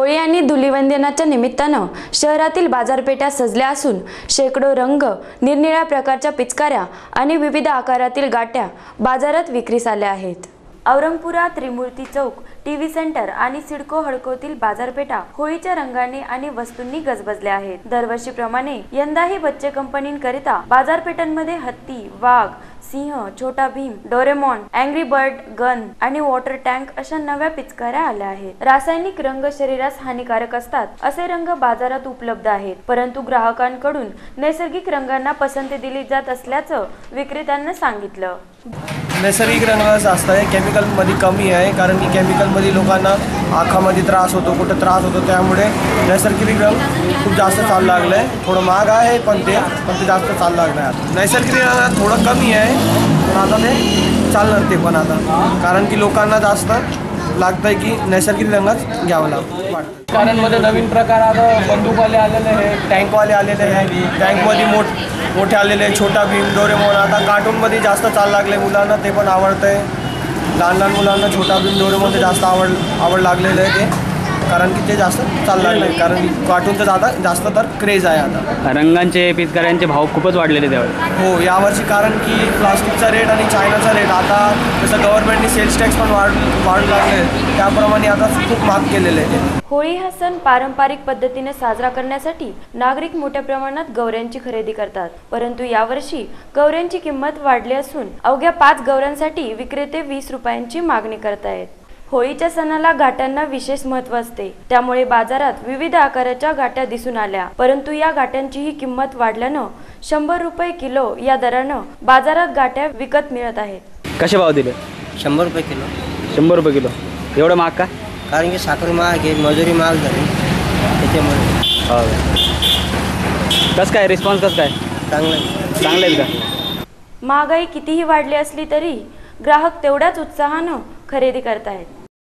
होळी आणि धुलिवंदनाच्या निमित्तानं शहरातील बाजारपेठा सजल्या असून शेकडो रंग निरनिळ्या प्रकारच्या पिचकाऱ्या आणि विविध आकारातील गाट्या बाजारात विक्रीस आल्या आहेत. औरंगपुरा त्रिमूर्ती चौक टीव्ही सेंटर आणि सिडको हडकोतील बाजारपेठा होळीच्या रंगाने आणि वस्तूंनी गजबजल्या आहेत. दरवर्षीप्रमाणे यंदाही बच्चे कंपनींकरिता बाजारपेठांमध्ये हत्ती वाघ सिंह Chhota Bheem Doraemon angry bird gun आणि वॉटर टँक अशा नव्या पिचकाऱ्या आल्या आहेत. रासायनिक रंग शरीरास हानिकारक असतात असे रंग बाजारात उपलब्ध आहेत. परंतु ग्राहकांकडून नैसर्गिक रंगांना पसंती दिली जात असल्याचं विक्रेत्यांना सांगितलं. नैसर्गिक रंग जास्त आहे. केमिकलमध्ये कमी आहे. कारण की केमिकलमध्ये लोकांना आखामध्ये त्रास होतो. कुठं त्रास होतो त्यामुळे नैसर्गिक रंग खूप जास्त चालू लागलं आहे थोडं महाग आहे पण ते पण ते जास्त चालू लागलं आहे आता. नैसर्गिक रंग थोडं कमी आहे. पण आता ते चालणार ते पण आता. कारण की लोकांना जास्त लागतं आहे की नैसर्गिक रंगच घ्यावं लागतं. कारांमध्ये नवीन प्रकार आता बंदूकवाले आलेले आहे टँकवाले आलेले आहे टँकमध्ये मोठ मोठे आलेले आहे छोटा भीम डोरेमोन. आता कार्टूनमध्ये जास्त चाल लागले मुलांना ते पण आवडतं आहे लहान लहान मुलांना छोटा भीम डोरेमोन जास्त आवड आवड लागलेलं आहे ते. कारण की ते जास्त चाल लागलं आहे कारण की कार्टूनचं जाता जास्त तर क्रेज आहे आता. रंगांचे पिचकाऱ्यांचे भाव खूपच वाढलेले त्यावेळेस हो यावर्षी कारण की प्लास्टिकचा रेट आणि चायनाचा रेट आता जसं गव्हर्नमेंटने सेल्स टॅक्स पण वाढ वाढू लागले त्याप्रमाणे आता खूप महाग केलेले आहे होळी हा सण पारंपरिक पद्धतीने साजरा करण्यासाठी नागरिक मोठ्या प्रमाणात गौऱ्यांची खरेदी करतात. परंतु यावर्षी गौऱ्यांची किंमत वाढली असून अवघ्या पाच गौऱ्यांसाठी विक्रेते वीस रुपयांची मागणी करतायत. होळीच्या सणाला घाटांना विशेष महत्त्व असते. त्यामुळे बाजारात विविध आकाराच्या गाठ्या दिसून आल्या. परंतु या गाठ्यांचीही किंमत वाढल्यानं शंभर रुपये किलो या दरानं बाजारात गाठ्या विकत मिळत आहेत. कसे भाव दिले? शंभर रुपये किलो. शंभर रुपये किलो. एवढं महाग का? कारण की साखर महाग आहे मजुरी महाग झाली. त्याच्यामुळे. हो. कसं काय? रिस्पॉन्स कसं काय? चांगलं आहे. चांगलं आहे का? महागाई कितीही वाढली असली तरी ग्राहक तेवढ्याच उत्साहानं खरेदी करतायत.